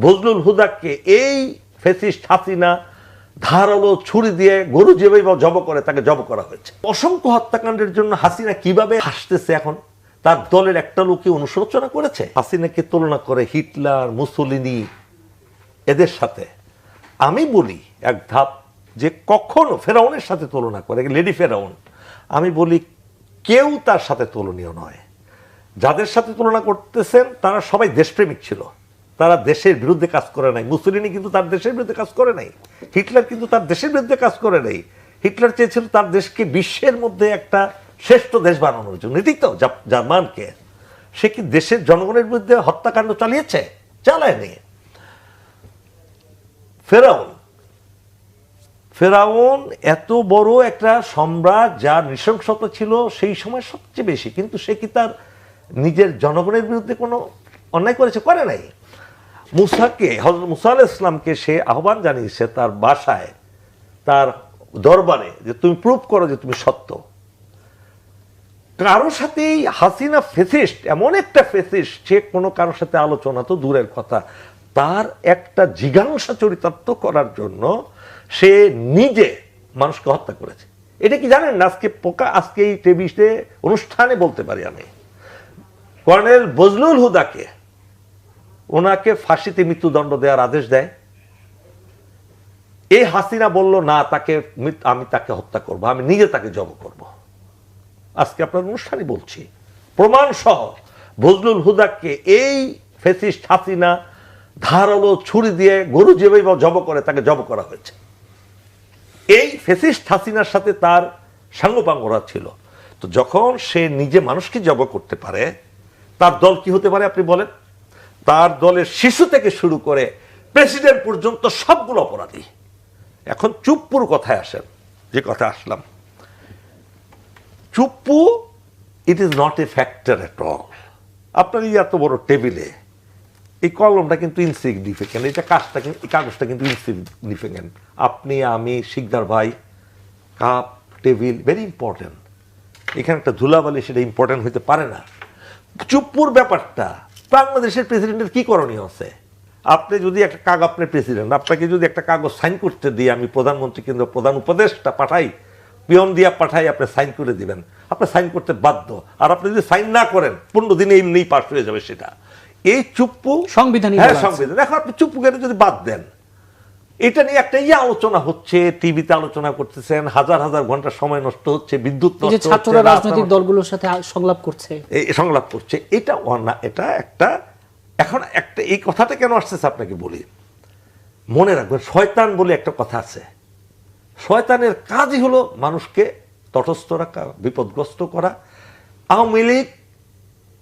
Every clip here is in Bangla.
বজলুল হুদাকে এই ফেসিস্ট হাসিনা ধারালো ছুরি দিয়ে গরু যেভাবে জব করে, তাকে জব করা হয়েছে। অসংখ্য হত্যাকাণ্ডের জন্য হাসিনা কীভাবে হাসতেছে এখন? তার দলের একটা লোকই অনুশোচনা করেছে। হাসিনাকে তুলনা করে হিটলার, মুসলিনি এদের সাথে। আমি বলি এক ধাপ যে কখনো ফেরাউনের সাথে তুলনা করে, লেডি ফেরাউন, আমি বলি কেউ তার সাথে তুলনীয় নয়। যাদের সাথে তুলনা করতেছেন, তারা সবাই দেশপ্রেমিক ছিল। তারা দেশের বিরুদ্ধে কাজ করে নাই। মুসলিনি কিন্তু তার দেশের বিরুদ্ধে কাজ করে নাই। হিটলার কিন্তু তার দেশের বিরুদ্ধে কাজ করে নাই। হিটলার চেয়েছিল তার দেশকে বিশ্বের মধ্যে একটা শ্রেষ্ঠ দেশ বানানোর জন্য। এটাই তো জার্মানকে। সে কি দেশের জনগণের বিরুদ্ধে হত্যাকাণ্ড চালিয়েছে? চালায়নি। ফেরাউন। ফেরাউন এত বড় একটা সম্রাট যার নৃশংসতা ছিল সেই সময় সবচেয়ে বেশি। কিন্তু সে কি তার নিজের জনগণের বিরুদ্ধে কোনো অন্যায় করেছে? করে নাই। মুসাকে হজরত মুসা আলাহ ইসলামকে সে আহ্বান জানিয়েছে তার বাসায়, তার দরবারে, যে তুমি প্রুভ করো যে তুমি সত্য। কারোর সাথেই হাসিনা ফেসিস্ট এমন একটা ফেসিস্ট সে কোনো কারোর সাথে আলোচনা তো দূরের কথা। তার একটা জিজ্ঞাসা চরিতার্থ করার জন্য সে নিজে মানুষকে হত্যা করেছে। এটা কি জানেন না? আজকে পোকা, আজকে এই টেবিসে অনুষ্ঠানে বলতে পারি আমি। কর্নেল বজলুল হুদাকে ওনাকে ফাঁসিতে মৃত্যুদণ্ড দেওয়ার আদেশ দেয়। এই হাসিনা বলল, না, তাকে আমি তাকে হত্যা করব, আমি নিজে তাকে জব করব। আজকে আপনার অনুষ্ঠানে বলছি। প্রমাণ সহ বজলুল হুদাকে এই ফেসিস্ট হাসিনা ধারালো ছুরি দিয়ে গরু যেভাবে জব করে, তাকে জব করা হয়েছে। এই ফেসিস্ট হাসিনার সাথে তার সাঙ্গপাঙ্গরা ছিল। তো যখন সে নিজে মানুষকে জব করতে পারে, তার দল কি হতে পারে আপনি বলেন? তার দলের শিশু থেকে শুরু করে প্রেসিডেন্ট পর্যন্ত সবগুলো অপরাধী। এখন চুপ্পুর কথায় আসেন, যে কথা আসলাম। Chuppu it is not a factor at all আপনার এই এত বড় টেবিলে এই কলমটা কিন্তু ইনসিগনিফিক্যান্ট এটা কাজটা কিন্তু, এই কাগজটা কিন্তু ইনসিগনিফিক্যান্ট আপনি, আমি, শিকদার ভাই, কাপ, টেবিল ভেরি ইম্পর্টেন্ট এখানে একটা ধুলাবালি সেটা ইম্পর্টেন্ট হতে পারে না। চুপ্পুর ব্যাপারটা বাংলাদেশের প্রেসিডেন্টের কি করণীয় আছে? আপনি যদি একটা কাগজ আপনার প্রেসিডেন্ট আপনাকে যদি একটা কাগজ সাইন করতে দিই আমি প্রধানমন্ত্রী কেন্দ্র প্রধান উপদেশটা পাঠাই পিয়ন দিয়া পাঠাই আপনি সাইন করে দিবেন। আপনি সাইন করতে বাধ্য। আর আপনি যদি সাইন না করেন পনেরো দিনে এমনি পাশ হয়ে যাবে সেটা। এই চুপ্পু সংবিধান হ্যাঁ সংবিধান। এখন আপনি চুপ্পু কেন যদি বাদ দেন এটা নিয়ে একটা ইয়ে আলোচনা হচ্ছে টিভিতে আলোচনা করতেছেন হাজার হাজার ঘণ্টা সময় নষ্ট হচ্ছে বিদ্যুৎ ছাত্ররা রাজনৈতিক দলগুলোর সাথে সংলাপ করছে। সংলাপ করছে। এটা এটা একটা এখন একটা এই কথাটা কেন আসতেছে আপনাকে বলি? মনে রাখবেন শয়তান বলে একটা কথা আছে। শয়তানের কাজই হলো মানুষকে তটস্থ রাখা বিপদগ্রস্ত করা। আওয়ামী লীগ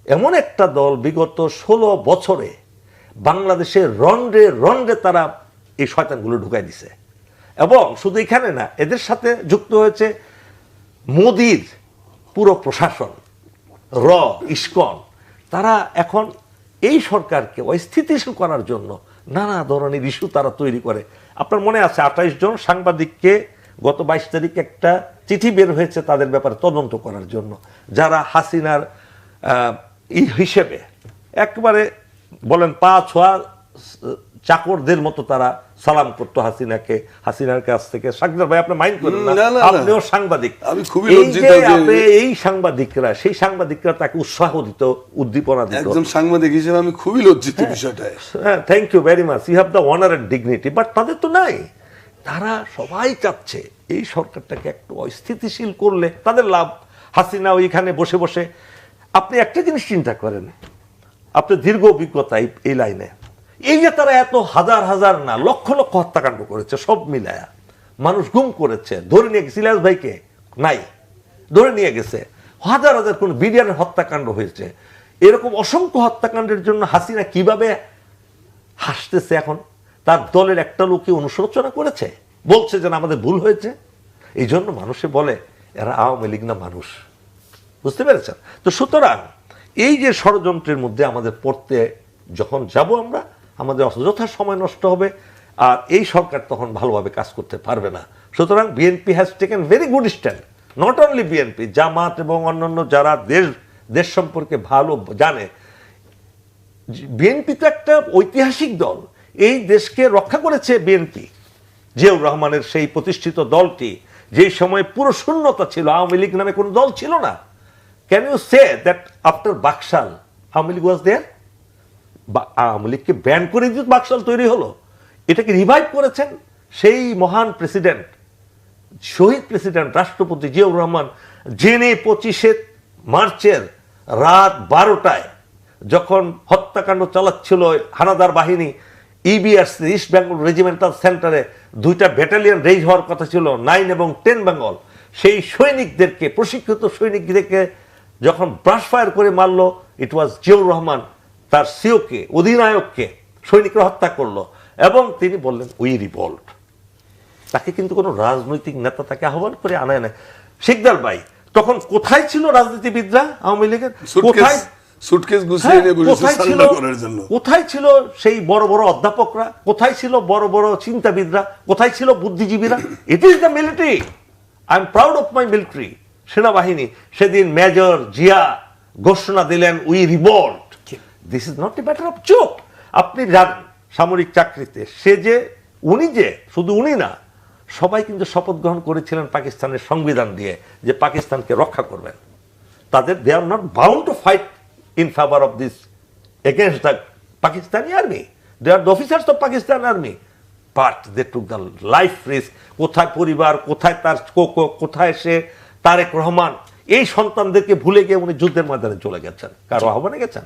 এমন একটা দল বিগত ষোলো বছরে বাংলাদেশের রন্ডে রন্ডে তারা এই শয়তানগুলো ঢুকাই দিছে। এবং শুধু এখানে না, এদের সাথে যুক্ত হয়েছে মোদির পুরো প্রশাসন, র, ইস্কন। তারা এখন এই সরকারকে অস্থিতিশীল করার জন্য নানা ধরনের ইস্যু তারা তৈরি করে। আপনার মনে আছে, আঠাইশ জন সাংবাদিককে গত বাইশ তারিখ একটা চিঠি বের হয়েছে তাদের ব্যাপারে তদন্ত করার জন্য, যারা হাসিনার হিসেবে। একবারে বলেন পা ছোঁয়া চাকরদের মতো তারা সালাম করতো হাসিনাকে হাসিনার কাছ থেকে। সাকদার ভাই আপনি মাইন্ড করেন না। আপনিও সাংবাদিক। আমি খুবই লজ্জিত আপনি এই সাংবাদিকরা সেই সাংবাদিকরা তাকে উৎসাহ দিত উদ্দীপনা দিত। একজন সাংবাদিক হিসেবে আমি খুবই লজ্জিত বিষয়টায়। হ্যাঁ thank you very much you have the honour and dignity but তাদের তো নাই। তারা সবাই চাচ্ছে এই সরকারটাকে একটু অস্থিতিশীল করলে তাদের লাভ। হাসিনা ওইখানে বসে বসে। আপনি একটা জিনিস চিন্তা করেন। আপনার দীর্ঘ অভিজ্ঞতা এই লাইনে। এই যে তারা এত হাজার হাজার না, লক্ষ লক্ষ হত্যাকাণ্ড করেছে, সব মিলায়া। মানুষ গুম করেছে, ধরে নিয়ে গেছে ইলিয়াস ভাইকে নাই। ধরে নিয়ে গেছে। হাজার হাজার কোন বিডিআর হত্যাকাণ্ড হয়েছে। এরকম অসংখ্য হত্যাকাণ্ডের জন্য হাসিনা কীভাবে হাসতেছে এখন? তার দলের একটা লোকই অনুশোচনা করেছে। বলছে যে আমাদের ভুল হয়েছে। এই জন্য মানুষে বলে, এরা আওয়ামী লীগ না মানুষ। বুঝতে পেরেছেন? তো সুতরাং এই যে ষড়যন্ত্রের মধ্যে আমাদের পড়তে যখন যাব আমরা আমাদের অযথা সময় নষ্ট হবে, আর এই সরকার তখন ভালোভাবে কাজ করতে পারবে না। সুতরাং BNP has taken very good stand not only BNP Jamaat এবং অন্যান্য যারা দেশ দেশ সম্পর্কে ভালো জানে বিএনপি তো একটা ঐতিহাসিক দল। এই দেশকে রক্ষা করেছে বিএনপি জিয়াউর রহমানের সেই প্রতিষ্ঠিত দলটি, যেই সময় পুরো শূন্যতা ছিল, আওয়ামী লীগ নামে কোনো দল ছিল না। Can you say that after Baksal Awami League was there বা- আওয়ামী লীগকে ব্যান করে দিয়ে বাকশাল তৈরি হলো। এটাকে রিভাইভ করেছেন সেই মহান প্রেসিডেন্ট শহীদ প্রেসিডেন্ট রাষ্ট্রপতি জিয়াউর রহমান জেনে পঁচিশে মার্চের রাত বারোটায় যখন হত্যাকাণ্ড চালাচ্ছিল হানাদার বাহিনী ইবিআরস ইস্ট বেঙ্গল রেজিমেন্টাল সেন্টারে দুইটা ব্যাটালিয়ন রেজ হওয়ার কথা ছিল নাইন এবং টেন বেঙ্গল সেই সৈনিকদেরকে, প্রশিক্ষিত সৈনিকদেরকে যখন ব্রাশ ফায়ার করে মারল ইট ওয়াজ জিয়াউর রহমান তার সিওকে অধিনায়ককে সৈনিকরা হত্যা করল এবং তিনি বললেন উই রিভল্ট তাকে কিন্তু কোনো রাজনৈতিক নেতা তাকে আহ্বান করে আনায় না শিকদার ভাই তখন কোথায় ছিল রাজনীতিবিদরা আওয়ামী লীগের? কোথায় সুটকেস গুছিয়ে হ্যাঁ, নিয়ে ছিল করার জন্য। কোথায় ছিল সেই বড় বড় অধ্যাপকরা? কোথায় ছিল বড় বড় চিন্তাবিদরা? কোথায় ছিল বুদ্ধিজীবীরা? It is the military I am proud of my military সেনাবাহিনী সেদিন মেজর জিয়া ঘোষণা দিলেন we revolt this is not a matter of joke আপনি জানেন সামরিক চাকরিতে, সে যে, উনি যে, শুধু উনি না, সবাই কিন্তু শপথ গ্রহণ করেছিলেন পাকিস্তানের সংবিধান দিয়ে যে পাকিস্তানকে রক্ষা করবেন। তাদের they are not bound to fight in favour of this against the Pakistani army they are the officers of Pakistan army but they took the life risk কোথায় পরিবার, কোথায় তার কোথায় সে, তারেক রহমান? এই সন্তানদেরকে ভুলে গিয়ে উনি যুদ্ধের ময়দানে চলে গেছেন। কারও আহ্বানে গেছেন?